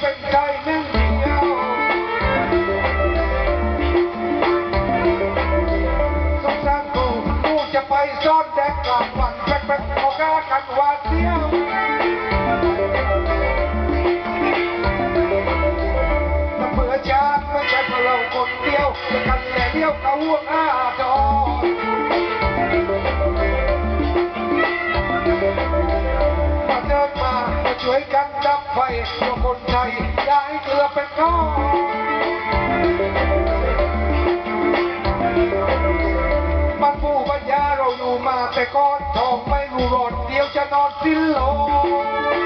เป็นใจหนึ่งเดียวสงสารกูกูจะไปซ่อนแดกกลางวันแป๊กแป๊กเอาก้ากันหวาดเสียวถ้าเผื่อชาติไม่ใช่เพราะเราคนเดียวจะกันแต่เดียวเขาห่วงอาจอมาเดินมามาช่วยกันดับไฟ เกลือเป็นก้อนมันผู้ปัญญาเราอยู่มาแต่ก้อนทองไม่รู้รอดเดียวจะนอนสิ้นลม